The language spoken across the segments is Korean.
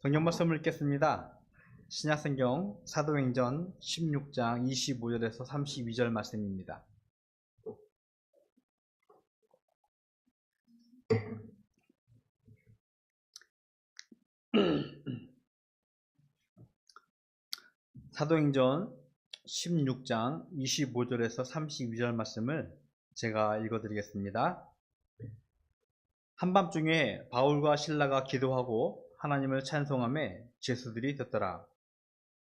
성경 말씀을 읽겠습니다. 신약성경 사도행전 16장 25절에서 32절 말씀입니다. 사도행전 16장 25절에서 32절 말씀을 제가 읽어드리겠습니다. 한밤중에 바울과 신라가 기도하고 하나님을 찬송함에 제수들이 듣더라.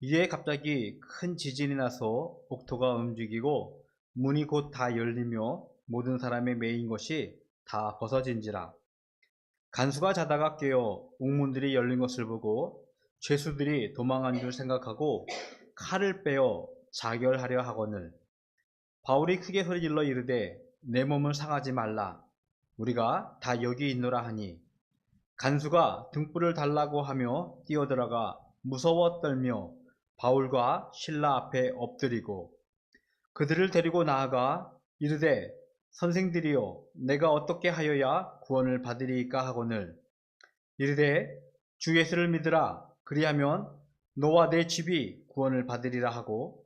이에 갑자기 큰 지진이 나서 옥토가 움직이고 문이 곧 다 열리며 모든 사람의 메인 것이 다 벗어진지라. 간수가 자다가 깨어 옥문들이 열린 것을 보고 죄수들이 도망한 줄 생각하고 칼을 빼어 자결하려 하거늘 바울이 크게 소리질러 이르되 내 몸을 상하지 말라 우리가 다 여기 있노라 하니 간수가 등불을 달라고 하며 뛰어들어가 무서워 떨며 바울과 신라 앞에 엎드리고 그들을 데리고 나아가 이르되 선생들이여 내가 어떻게 하여야 구원을 받으리이까 하거늘 이르되 주 예수를 믿으라 그리하면 너와 내 집이 구원을 받으리라 하고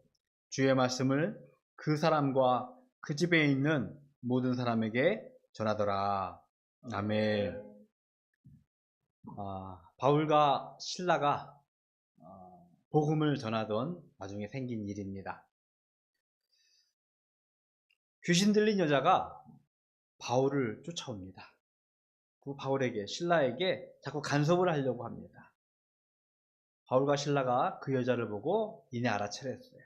주의 말씀을 그 사람과 그 집에 있는 모든 사람에게 전하더라. 아멘. 아, 바울과 신라가 어, 복음을 전하던 와중에 생긴 일입니다. 귀신 들린 여자가 바울을 쫓아옵니다. 그 바울에게 신라에게 자꾸 간섭을 하려고 합니다. 바울과 신라가 그 여자를 보고 이내 알아차렸어요.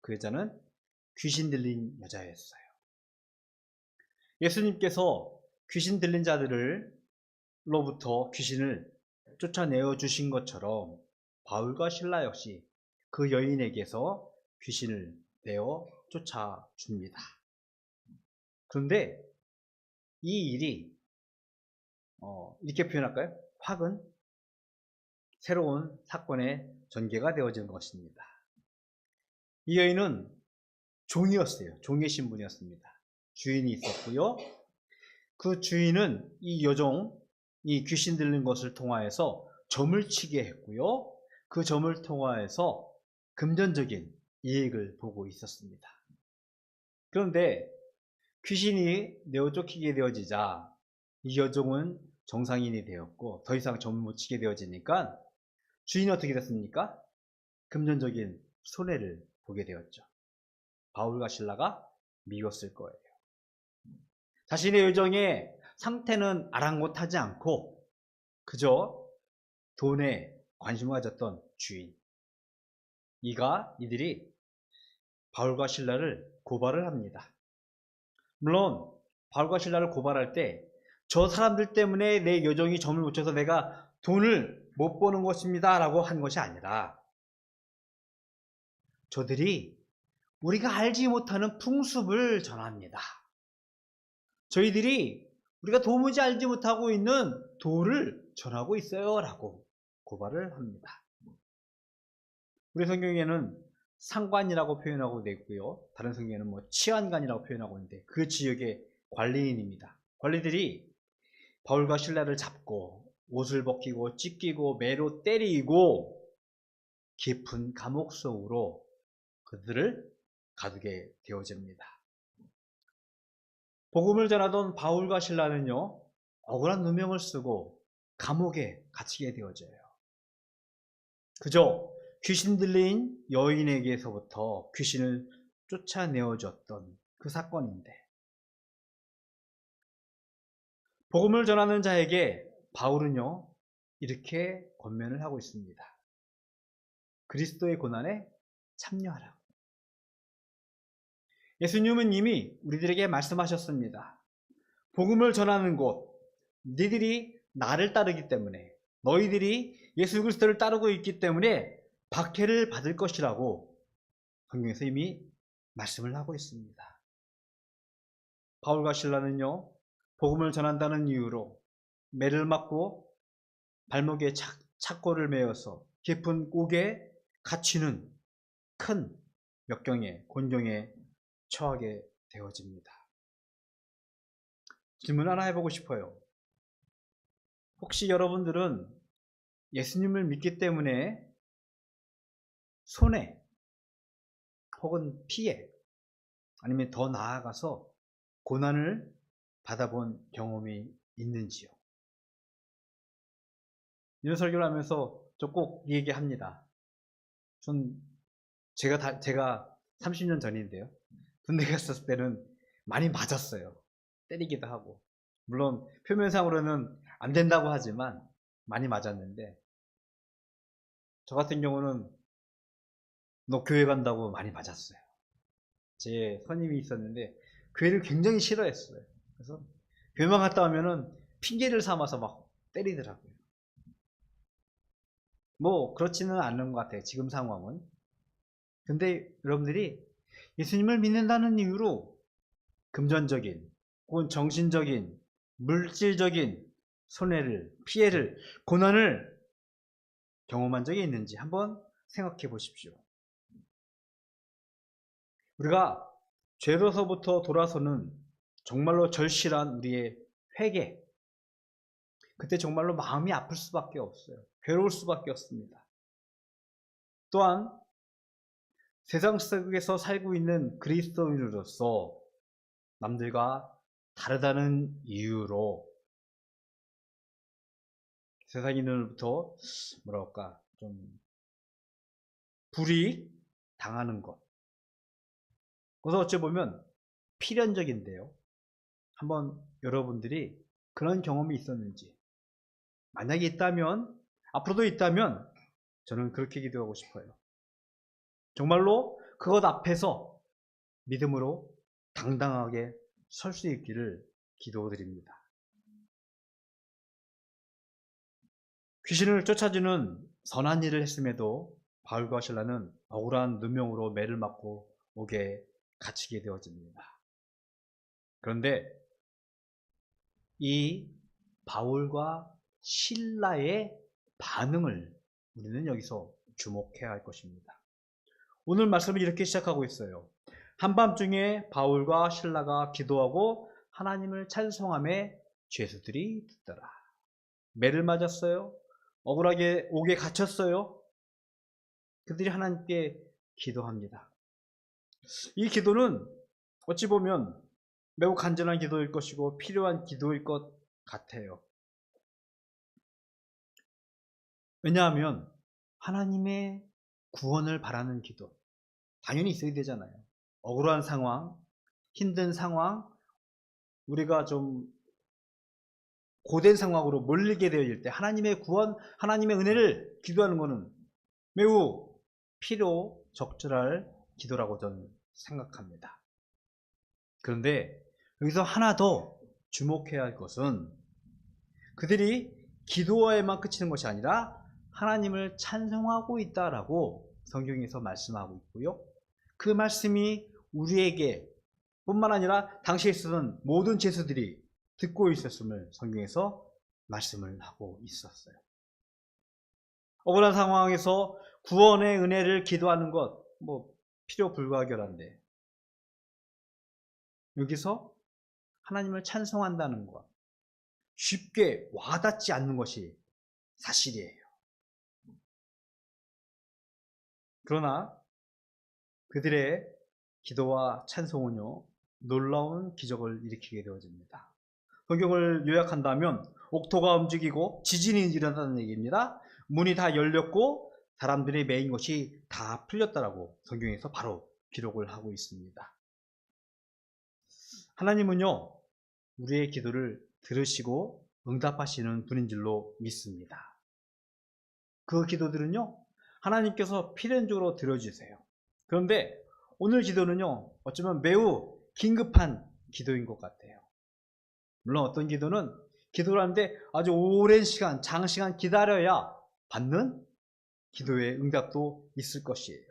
그 여자는 귀신 들린 여자였어요. 예수님께서 귀신 들린 자들 로부터 귀신을 쫓아내어 주신 것처럼 바울과 신라 역시 그 여인에게서 귀신을 내어 쫓아줍니다. 그런데 이 일이 어, 이렇게 표현할까요? 확은 새로운 사건의 전개가 되어진 것입니다. 이 여인은 종이었어요. 종의 신분이었습니다. 주인이 있었고요. 그 주인은 이 여종, 이 귀신 들린 것을 통하여서 점을 치게 했고요. 그 점을 통하여서 금전적인 이익을 보고 있었습니다. 그런데 귀신이 내어 쫓기게 되어지자 이 여종은 정상인이 되었고 더 이상 점을 못 치게 되어지니까 주인이 어떻게 됐습니까? 금전적인 손해를 보게 되었죠. 바울과 신라가 미웠을 거예요. 자신의 요정의 상태는 아랑곳하지 않고 그저 돈에 관심을 가졌던 주인. 이가 이들이 바울과 신라를 고발을 합니다. 물론 바울과 신라를 고발할 때 저 사람들 때문에 내 요정이 점을 못 쳐서 내가 돈을 못 버는 것입니다. 라고 한 것이 아니라 저들이 우리가 알지 못하는 풍습을 전합니다. 저희들이 우리가 도무지 알지 못하고 있는 도를 전하고 있어요. 라고 고발을 합니다. 우리 성경에는 상관이라고 표현하고 있고요. 다른 성경에는 뭐 치안관이라고 표현하고 있는데 그 지역의 관리인입니다. 관리들이 바울과 신라를 잡고 옷을 벗기고 찢기고 매로 때리고 깊은 감옥 속으로 그들을 가두게 되어집니다. 복음을 전하던 바울과 신라는요, 억울한 누명을 쓰고 감옥에 갇히게 되어져요. 그저 귀신 들린 여인에게서부터 귀신을 쫓아내어줬던 그 사건인데, 복음을 전하는 자에게 바울은요, 이렇게 권면을 하고 있습니다. 그리스도의 고난에 참여하라고. 예수님은 이미 우리들에게 말씀하셨습니다. 복음을 전하는 곳, 니들이 나를 따르기 때문에, 너희들이 예수 그리스도를 따르고 있기 때문에 박해를 받을 것이라고 성경에서 이미 말씀을 하고 있습니다. 바울과 신라는요, 복음을 전한다는 이유로 매를 맞고 발목에 착, 착고를 메어서 깊은 옥에 갇히는 큰 역경에 곤경에 처하게 되어집니다. 질문 하나 해보고 싶어요. 혹시 여러분들은 예수님을 믿기 때문에 손해 혹은 피해 아니면 더 나아가서 고난을 받아본 경험이 있는지요? 이런 설교를 하면서 저 꼭 얘기합니다. 전 제가 다, 제가 30년 전인데요. 군대 갔었을 때는 많이 맞았어요. 때리기도 하고. 물론 표면상으로는 안 된다고 하지만 많이 맞았는데 저 같은 경우는 너 교회 간다고 많이 맞았어요. 제 선임이 있었는데 교회를 굉장히 싫어했어요. 그래서 교회만 갔다 오면은 핑계를 삼아서 막 때리더라고요. 뭐 그렇지는 않는 것 같아요. 지금 상황은. 근데 여러분들이 예수님을 믿는다는 이유로 금전적인 혹은 정신적인 물질적인 손해를 피해를 고난을 경험한 적이 있는지 한번 생각해 보십시오. 우리가 죄로서부터 돌아서는 정말로 절실한 우리의 회개. 그때 정말로 마음이 아플 수밖에 없어요. 괴로울 수밖에 없습니다. 또한 세상 속에서 살고 있는 그리스도인으로서 남들과 다르다는 이유로 세상인으로부터 뭐랄까 좀 불이익 당하는 것. 그래서 어찌 보면 필연적인데요. 한번 여러분들이 그런 경험이 있었는지 만약에 있다면 앞으로도 있다면 저는 그렇게 기도하고 싶어요. 정말로 그것 앞에서 믿음으로 당당하게 설 수 있기를 기도드립니다. 귀신을 쫓아주는 선한 일을 했음에도 바울과 신라는 억울한 누명으로 매를 맞고 옥에 갇히게 되어집니다. 그런데 이 바울과 신라의 반응을 우리는 여기서 주목해야 할 것입니다. 오늘 말씀을 이렇게 시작하고 있어요. 한밤중에 바울과 신라가 기도하고 하나님을 찬송함에 죄수들이 듣더라. 매를 맞았어요. 억울하게 옥에 갇혔어요. 그들이 하나님께 기도합니다. 이 기도는 어찌 보면 매우 간절한 기도일 것이고 필요한 기도일 것 같아요. 왜냐하면 하나님의 구원을 바라는 기도 당연히 있어야 되잖아요. 억울한 상황, 힘든 상황, 우리가 좀 고된 상황으로 몰리게 되어질 때 하나님의 구원, 하나님의 은혜를 기도하는 것은 매우 필요 적절할 기도라고 저는 생각합니다. 그런데 여기서 하나 더 주목해야 할 것은 그들이 기도에만 그치는 것이 아니라 하나님을 찬송하고 있다라고 성경에서 말씀하고 있고요. 그 말씀이 우리에게 뿐만 아니라 당시에 있었던 모든 제수들이 듣고 있었음을 성경에서 말씀을 하고 있었어요. 억울한 상황에서 구원의 은혜를 기도하는 것, 뭐, 필요 불가결한데, 여기서 하나님을 찬송한다는 것, 쉽게 와닿지 않는 것이 사실이에요. 그러나 그들의 기도와 찬송은요, 놀라운 기적을 일으키게 되어집니다. 성경을 요약한다면 옥토가 움직이고 지진이 일어났다는 얘기입니다. 문이 다 열렸고 사람들이 메인 것이 다 풀렸다라고 성경에서 바로 기록을 하고 있습니다. 하나님은요, 우리의 기도를 들으시고 응답하시는 분인 줄로 믿습니다. 그 기도들은요, 하나님께서 필연적으로 들어주세요. 그런데 오늘 기도는요, 어쩌면 매우 긴급한 기도인 것 같아요. 물론 어떤 기도는 기도를 하는데 아주 오랜 시간, 장시간 기다려야 받는 기도의 응답도 있을 것이에요.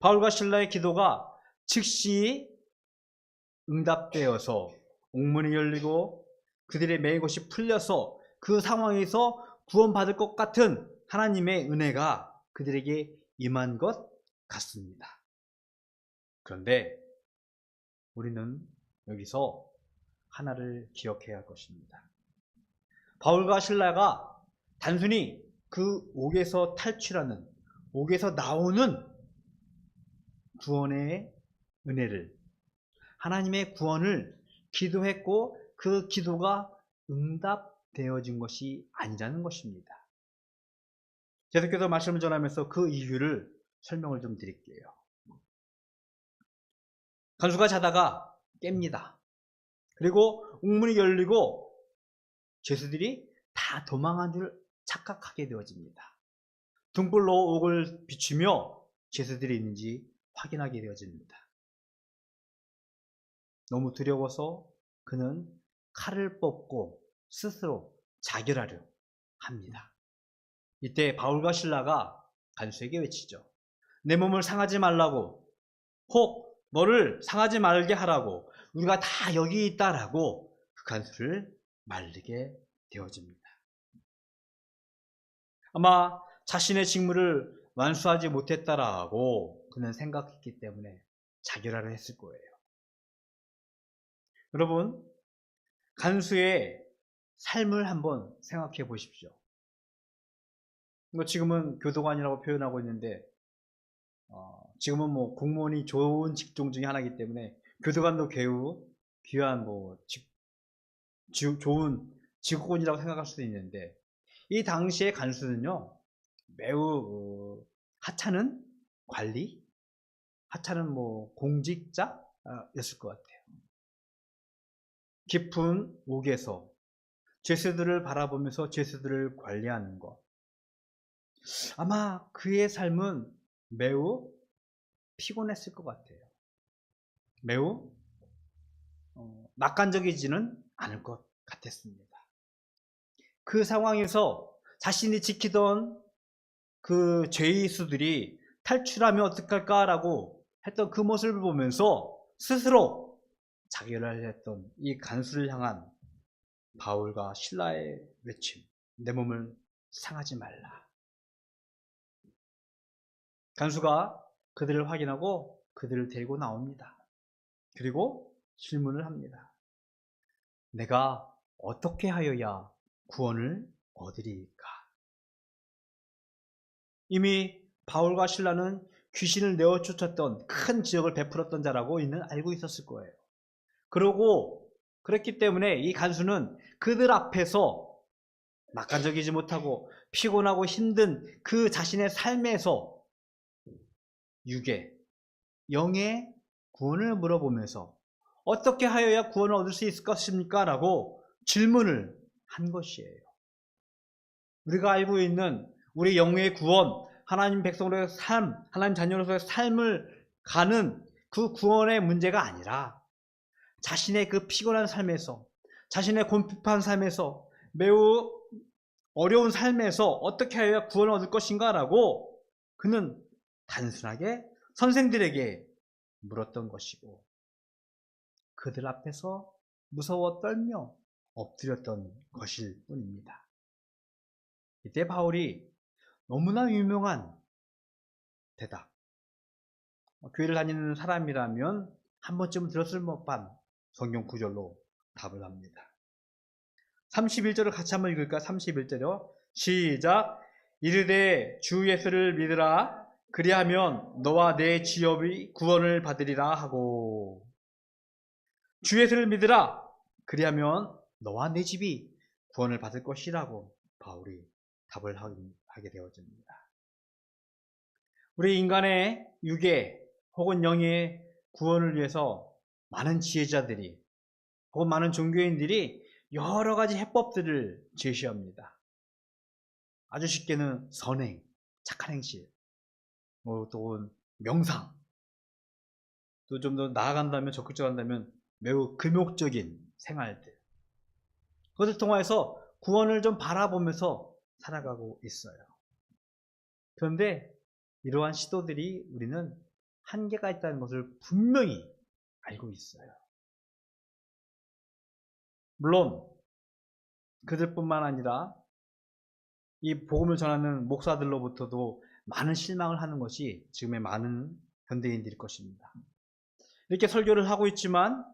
바울과 신라의 기도가 즉시 응답되어서 옥문이 열리고 그들의 매인 것이 풀려서 그 상황에서 구원받을 것 같은 하나님의 은혜가 그들에게 임한 것 같습니다. 그런데 우리는 여기서 하나를 기억해야 할 것입니다. 바울과 신라가 단순히 그 옥에서 탈출하는 옥에서 나오는 구원의 은혜를 하나님의 구원을 기도했고 그 기도가 응답되어진 것이 아니라는 것입니다. 계속해서 말씀을 전하면서 그 이유를 설명을 좀 드릴게요. 간수가 자다가 깹니다. 그리고 옥문이 열리고 죄수들이 다 도망한 줄 착각하게 되어집니다. 등불로 옥을 비추며 죄수들이 있는지 확인하게 되어집니다. 너무 두려워서 그는 칼을 뽑고 스스로 자결하려 합니다. 이때 바울과 신라가 간수에게 외치죠. 내 몸을 상하지 말라고 혹 너를 상하지 말게 하라고 우리가 다 여기 있다라고 그 간수를 말리게 되어집니다. 아마 자신의 직무를 완수하지 못했다라고 그는 생각했기 때문에 자결하려 했을 거예요. 여러분, 간수의 삶을 한번 생각해 보십시오. 뭐 지금은 교도관이라고 표현하고 있는데 어, 지금은 뭐 공무원이 좋은 직종 중에 하나이기 때문에 교도관도 매우 귀한 뭐 직, 지, 좋은 직업군이라고 생각할 수도 있는데 이 당시의 간수는요 매우 어, 하찮은 관리, 하찮은 뭐 공직자였을 것 같아요. 깊은 옥에서 죄수들을 바라보면서 죄수들을 관리하는 것. 아마 그의 삶은 매우 피곤했을 것 같아요. 매우 어, 낙관적이지는 않을 것 같았습니다. 그 상황에서 자신이 지키던 그 죄의수들이 탈출하면 어떡할까라고 했던 그 모습을 보면서 스스로 자결을 했던 이 간수를 향한 바울과 신라의 외침, 내 몸을 상하지 말라. 간수가 그들을 확인하고 그들을 데리고 나옵니다. 그리고 질문을 합니다. 내가 어떻게 하여야 구원을 얻으리까? 이미 바울과 신라는 귀신을 내어 쫓았던 큰 지역을 베풀었던 자라고 이는 알고 있었을 거예요. 그러고 그랬기 때문에 이 간수는 그들 앞에서 낙관적이지 못하고 피곤하고 힘든 그 자신의 삶에서 육의 영의 구원을 물어보면서 어떻게 하여야 구원을 얻을 수 있을 것입니까? 라고 질문을 한 것이에요. 우리가 알고 있는 우리 영의 구원, 하나님 백성으로의 삶, 하나님 자녀로서의 삶을 가는 그 구원의 문제가 아니라 자신의 그 피곤한 삶에서, 자신의 곤핍한 삶에서, 매우 어려운 삶에서 어떻게 하여야 구원을 얻을 것인가 라고 그는 단순하게 선생들에게 물었던 것이고 그들 앞에서 무서워 떨며 엎드렸던 것일 뿐입니다. 이때 바울이 너무나 유명한 대답. 교회를 다니는 사람이라면 한 번쯤 들었을 법한 성경 구절로 답을 합니다. 31절을 같이 한번 읽을까? 31절요. 시작. 이르되 주 예수를 믿으라. 그리하면 너와 내 지업이 구원을 받으리라 하고 주 예수를 믿으라. 그리하면 너와 내 집이 구원을 받을 것이라고 바울이 답을 하게 되어집니다. 우리 인간의 육의 혹은 영의 구원을 위해서 많은 지혜자들이 혹은 많은 종교인들이 여러 가지 해법들을 제시합니다. 아주 쉽게는 선행, 착한 행실, 뭐 또 명상, 또 좀 더 나아간다면 적극적한다면 매우 금욕적인 생활들. 그것을 통해서 구원을 좀 바라보면서 살아가고 있어요. 그런데 이러한 시도들이 우리는 한계가 있다는 것을 분명히 알고 있어요. 물론 그들뿐만 아니라 이 복음을 전하는 목사들로부터도 많은 실망을 하는 것이 지금의 많은 현대인들일 것입니다. 이렇게 설교를 하고 있지만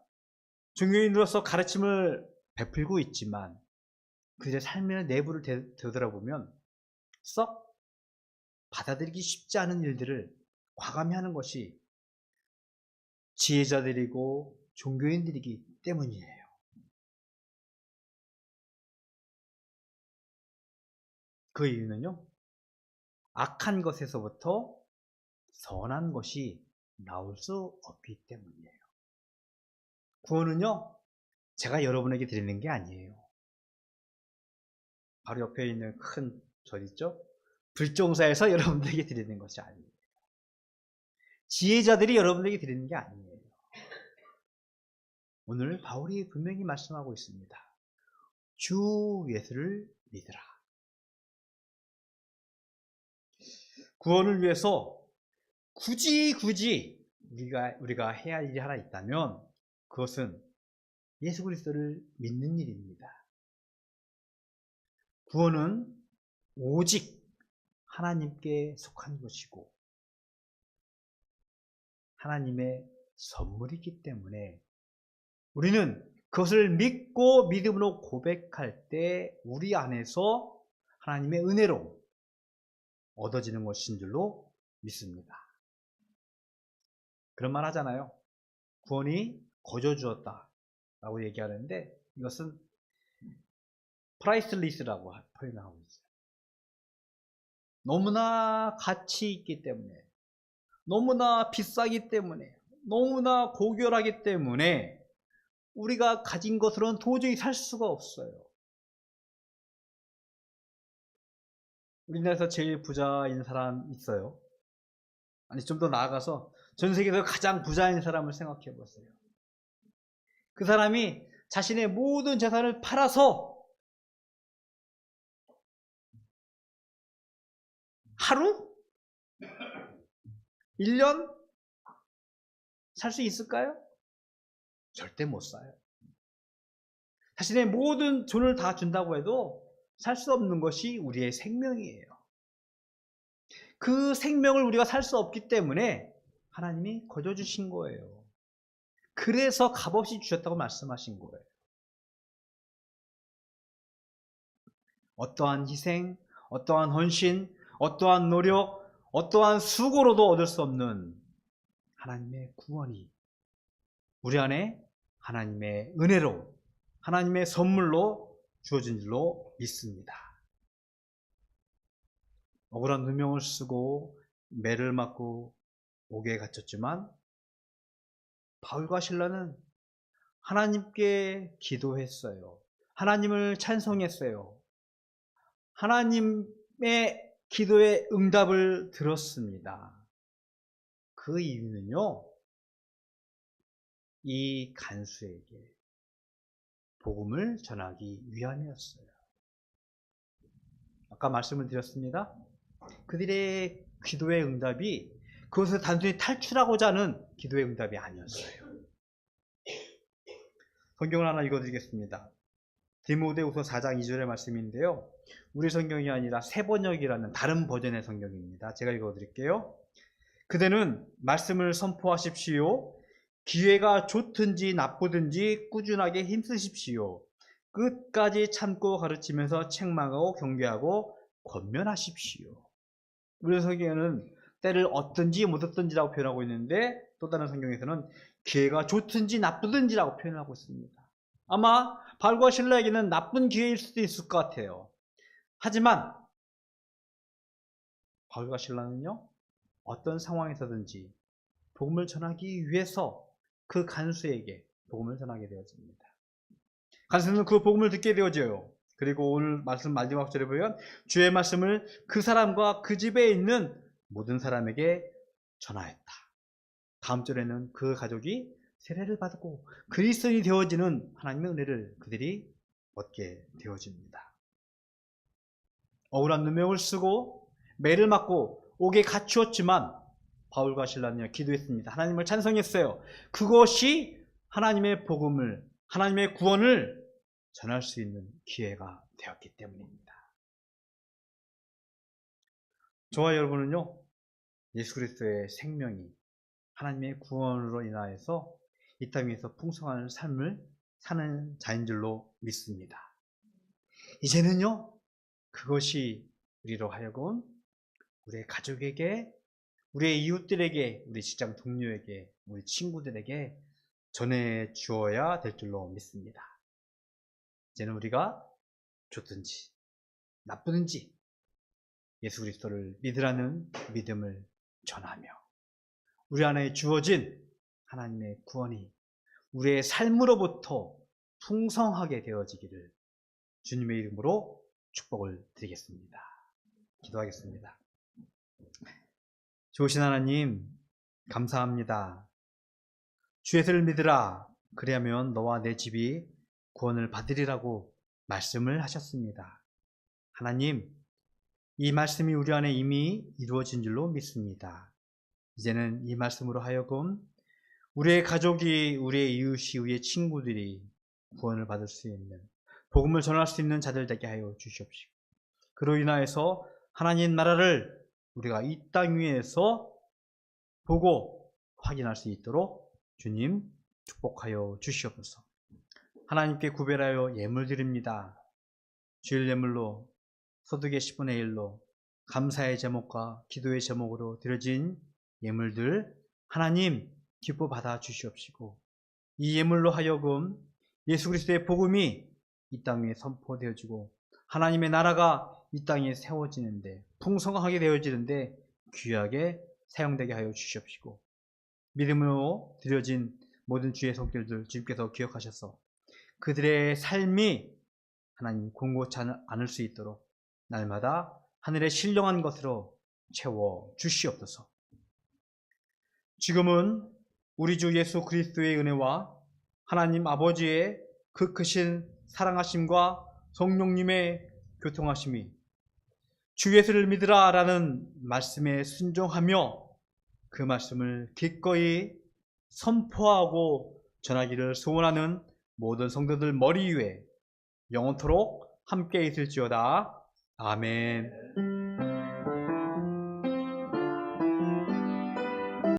종교인으로서 가르침을 베풀고 있지만 그들의 삶의 내부를 되- 되돌아보면 썩 받아들이기 쉽지 않은 일들을 과감히 하는 것이 지혜자들이고 종교인들이기 때문이에요. 그 이유는요, 악한 것에서부터 선한 것이 나올 수 없기 때문이에요. 구원은요, 제가 여러분에게 드리는 게 아니에요. 바로 옆에 있는 큰 절 있죠? 불종사에서 여러분들에게 드리는 것이 아니에요. 지혜자들이 여러분에게 드리는 게 아니에요. 오늘 바울이 분명히 말씀하고 있습니다. 주 예수를 믿으라. 구원을 위해서 굳이 굳이 우리가 우리가 해야 할 일이 하나 있다면 그것은 예수 그리스도를 믿는 일입니다. 구원은 오직 하나님께 속한 것이고 하나님의 선물이기 때문에 우리는 그것을 믿고 믿음으로 고백할 때 우리 안에서 하나님의 은혜로 얻어지는 것인 줄로 믿습니다. 그런 말 하잖아요. 구원이 거저 주었다. 라고 얘기하는데 이것은 프라이슬리스라고 표현하고 있어요. 너무나 가치 있기 때문에, 너무나 비싸기 때문에, 너무나 고결하기 때문에 우리가 가진 것으로는 도저히 살 수가 없어요. 우리나라에서 제일 부자인 사람 있어요. 아니, 좀 더 나아가서 전 세계에서 가장 부자인 사람을 생각해 보세요. 그 사람이 자신의 모든 재산을 팔아서 하루? 1년? 살 수 있을까요? 절대 못 사요. 자신의 모든 돈을 다 준다고 해도 살 수 없는 것이 우리의 생명이에요. 그 생명을 우리가 살 수 없기 때문에 하나님이 거저 주신 거예요. 그래서 값없이 주셨다고 말씀하신 거예요. 어떠한 희생, 어떠한 헌신, 어떠한 노력, 어떠한 수고로도 얻을 수 없는 하나님의 구원이 우리 안에 하나님의 은혜로, 하나님의 선물로 주어진 줄로 믿습니다. 억울한 누명을 쓰고 매를 맞고 옥에 갇혔지만 바울과 신라는 하나님께 기도했어요. 하나님을 찬송했어요. 하나님의 기도의 응답을 들었습니다. 그 이유는요, 이 간수에게 복음을 전하기 위함이었어요. 아까 말씀을 드렸습니다. 그들의 기도의 응답이 그것을 단순히 탈출하고자 하는 기도의 응답이 아니었어요. 성경을 하나 읽어드리겠습니다. 디모데후서 4장 2절의 말씀인데요. 우리 성경이 아니라 세번역이라는 다른 버전의 성경입니다. 제가 읽어드릴게요. 그대는 말씀을 선포하십시오. 기회가 좋든지 나쁘든지 꾸준하게 힘쓰십시오. 끝까지 참고 가르치면서 책망하고 경계하고 권면하십시오. 우리 성경에는 때를 얻든지 못 얻든지라고 표현하고 있는데 또 다른 성경에서는 기회가 좋든지 나쁘든지라고 표현하고 있습니다. 아마 바울과 신라에게는 나쁜 기회일 수도 있을 것 같아요. 하지만 바울과 신라는요 어떤 상황에서든지 복음을 전하기 위해서 그 간수에게 복음을 전하게 되어집니다. 간수는 그 복음을 듣게 되어져요. 그리고 오늘 말씀 마지막 절에 보면 주의 말씀을 그 사람과 그 집에 있는 모든 사람에게 전하였다. 다음 절에는 그 가족이 세례를 받고 그리스도인이 되어지는 하나님의 은혜를 그들이 얻게 되어집니다. 억울한 누명을 쓰고 매를 맞고 옥에 갇히었지만 바울과 신라는 기도했습니다. 하나님을 찬송했어요. 그것이 하나님의 복음을 하나님의 구원을 전할 수 있는 기회가 되었기 때문입니다. 저와 여러분은요, 예수 그리스도의 생명이 하나님의 구원으로 인하여서 이 땅에서 풍성한 삶을 사는 자인 줄로 믿습니다. 이제는요, 그것이 우리로 하여금 우리의 가족에게, 우리의 이웃들에게, 우리 직장 동료에게, 우리 친구들에게 전해 주어야 될 줄로 믿습니다. 이제는 우리가 좋든지 나쁘든지 예수 그리스도를 믿으라는 믿음을 전하며 우리 안에 주어진 하나님의 구원이 우리의 삶으로부터 풍성하게 되어지기를 주님의 이름으로 축복을 드리겠습니다. 기도하겠습니다. 좋으신 하나님, 감사합니다. 주 예수를 믿으라. 그리하면 너와 내 집이 구원을 받으리라고 말씀을 하셨습니다. 하나님, 이 말씀이 우리 안에 이미 이루어진 줄로 믿습니다. 이제는 이 말씀으로 하여금 우리의 가족이, 우리의 이웃이, 우리의 친구들이 구원을 받을 수 있는, 복음을 전할 수 있는 자들 되게 하여 주시옵시고, 그로 인하여서 하나님 나라를 우리가 이 땅 위에서 보고 확인할 수 있도록 주님 축복하여 주시옵소서. 하나님께 구별하여 예물 드립니다. 주일 예물로 소득의 10분의 1로 감사의 제목과 기도의 제목으로 드려진 예물들 하나님 기뻐 받아 주시옵시고 이 예물로 하여금 예수 그리스도의 복음이 이 땅에 선포되어지고 하나님의 나라가 이 땅에 세워지는데 풍성하게 되어지는데 귀하게 사용되게 하여 주시옵시고 믿음으로 드려진 모든 주의 손길들 주님께서 기억하셔서 그들의 삶이 하나님 공고치 않을 수 있도록 날마다 하늘의 신령한 것으로 채워 주시옵소서. 지금은 우리 주 예수 그리스도의 은혜와 하나님 아버지의 그 크신 사랑하심과 성령님의 교통하심이 주 예수를 믿으라 라는 말씀에 순종하며 그 말씀을 기꺼이 선포하고 전하기를 소원하는 모든 성도들 머리 위에 영원토록 함께 있을지어다. 아멘.